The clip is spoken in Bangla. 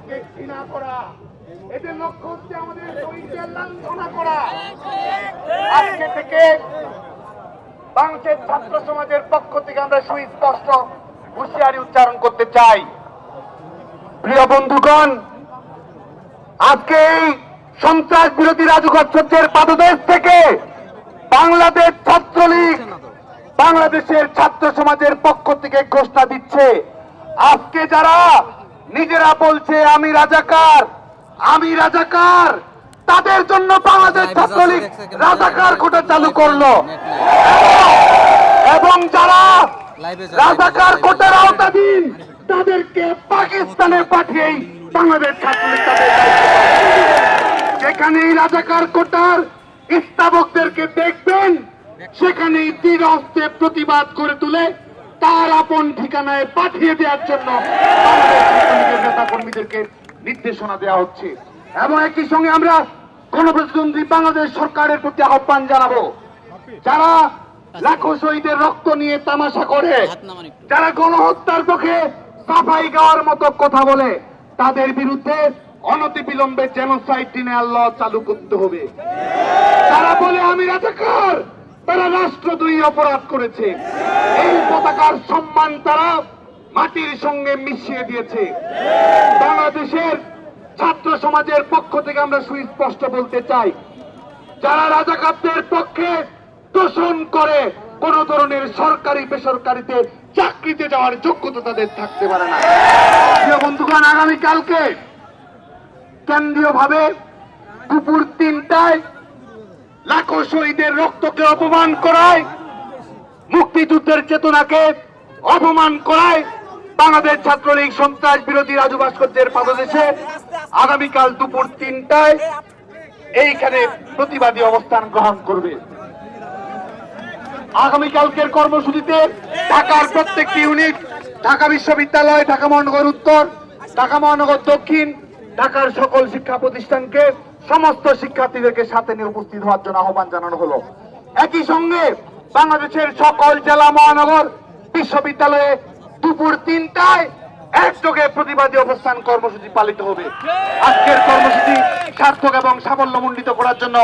কাউকে ঘৃণা করা। এদের লক্ষ্য হচ্ছে আমাদের শহীদদের লাঞ্ছনা করা। আজকে থেকে বাংলাদেশের ছাত্র সমাজের পক্ষ থেকে আমরা সুস্পষ্ট হুঁশিয়ারি উচ্চারণ করতে চাই। প্রিয় বন্ধুগণ, আজকে এই সন্ত্রাস বিরোধী রাজুকাচ্ছের পাদদেশ থেকে বাংলাদেশ ছাত্রলীগ বাংলাদেশের ছাত্র সমাজের পক্ষ থেকে ঘোষণা দিচ্ছে। আজকে যারা নিজেরা বলছে আমি রাজাকার আমি রাজাকার। তাদের জন্য বাংলাদেশ ছাত্রলীগ রাজাকার কোটা চালু করল। এবং যারা রাজাকার কোটার আওতাধীন তাদেরকে পাকিস্তানে পাঠিয়েই বাংলাদেশ ছাত্রলীগ দায়িত্ব যেখানেই রাজাকার কোটার স্থাবকদেরকে দেখবেন সেখানেই তীর হস্তে প্রতিবাদ করে তুলে তার আপন ঠিকানায় পাঠিয়ে দেওয়ার জন্য নেতা কর্মীদেরকে নির্দেশনা দেওয়া হচ্ছে। এবং একই সঙ্গে আমরা গণপ্রতিদ্বন্দ্বী বাংলাদেশ সরকারের প্রতি আহ্বান জানাব। যারা লাখো শহীদের রক্ত নিয়ে তামাশা করে যারা গণহত্যার পক্ষে সাফাই গাওয়ার মতো কথা বলে তাদের বিরুদ্ধে অনতিবিলম্বে জেনোসাইড ট্রিব্যুনাল ল চালু করতে হবে। তারা বলে আমি রাজাকার তারা রাষ্ট্রদ্রোহী অপরাধ করেছে। এই পতাকার সম্মান তারা মাটির সঙ্গে মিশিয়ে দিয়েছে। বাংলাদেশের ছাত্র সমাজের পক্ষ থেকে আমরা সুস্পষ্ট বলতে চাই, যারা রাজাকারদের পক্ষে দোষণ করে, কোন ধরনের সরকারি বেসরকারিতে চাকরিতে যাওয়ার যোগ্যতা তাদের থাকতে পারে না। বন্ধুগণ, আগামীকালকে কেন্দ্রীয় ভাবে দুপুর তিনটায় লাখো শহীদের রক্তকে অপমান করায়, মুক্তিযুদ্ধের চেতনাকে অপমান করায় বাংলাদেশ ছাত্রলীগ সন্ত্রাস বিরোধী রাজু ভাস্কর্যের পাদদেশে আগামীকাল দুপুর তিনটায় এইখানে প্রতিবাদী অবস্থান গ্রহণ করবে। আগামীকালকের কর্মসূচিতে ঢাকার প্রত্যেকটি ইউনিট, ঢাকা বিশ্ববিদ্যালয়, ঢাকা মহানগর উত্তর, ঢাকা মহানগর দক্ষিণ, ঢাকার সকল শিক্ষা প্রতিষ্ঠানকে সমস্ত শিক্ষার্থীদেরকে সাথে নিয়ে উপস্থিত হওয়ার জন্য আহ্বান জানানো হলো। একই সঙ্গে বাংলাদেশের সকল জেলা মহানগর বিশ্ববিদ্যালয়ে দুপুর তিনটায় একযোগে প্রতিবাদী অবস্থান কর্মসূচি পালিত হবে। আজকের কর্মসূচি সার্থক এবং সাফল্যমণ্ডিত করার জন্য